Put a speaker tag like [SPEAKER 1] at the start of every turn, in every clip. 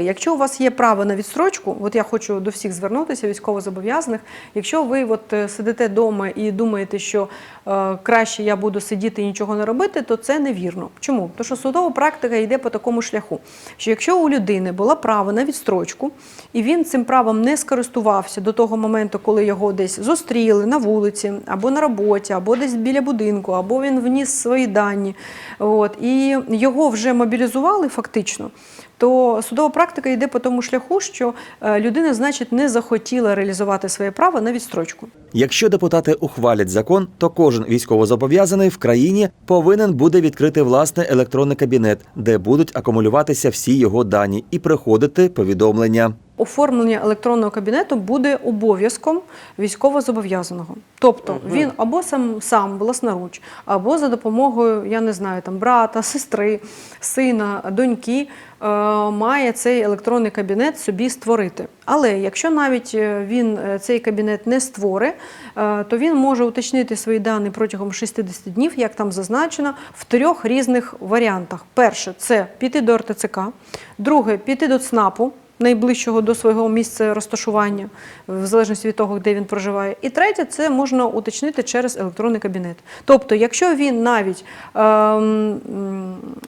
[SPEAKER 1] Якщо у вас є право на відстрочку, от я хочу до всіх звернутися, військовозобов'язаних. Якщо ви от е, сидите вдома і думаєте, що е, краще я буду сидіти і нічого не робити, то це невірно. Чому? Тому що судова практика йде по такому шляху, що якщо у людини було право на відстрочку, і він цим правом не скористувався до того моменту, коли його десь зустріли на вулиці, або на роботі, або десь біля будинку, або він вніс свої дані, от, і його вже мобілізували фактично, то судова практика йде по тому шляху, що е, людина, значить, не захотіла реалізувати своє право на відстрочку.
[SPEAKER 2] Якщо депутати ухвалять закон, то кожен військовозобов'язаний в країні повинен буде відкрити власний електронний кабінет, де будуть акумулюватися всі його дані і приходити повідомлення.
[SPEAKER 1] Оформлення електронного кабінету буде обов'язком військовозобов'язаного. Тобто він або сам сам власноруч, або за допомогою, я не знаю, там брата, сестри, сина, доньки е, має цей електронний кабінет собі створити. Але якщо навіть е, він е, цей кабінет не створить, е, то він може уточнити свої дані протягом 60 днів, як там зазначено, в трьох різних варіантах. Перше це піти до РТЦК, друге піти до ЦНАПу найближчого до свого місця розташування, в залежності від того, де він проживає. І третє, це можна уточнити через електронний кабінет. Тобто, якщо він навіть ем,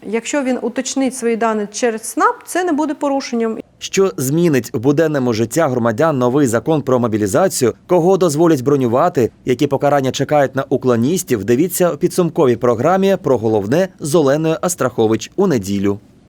[SPEAKER 1] якщо він уточнить свої дані через СНАП, це не буде порушенням.
[SPEAKER 2] Що змінить в буденному життя громадян новий закон про мобілізацію, кого дозволять бронювати, які покарання чекають на уклоністів, дивіться у підсумковій програмі про головне з Оленою Астрахович у неділю.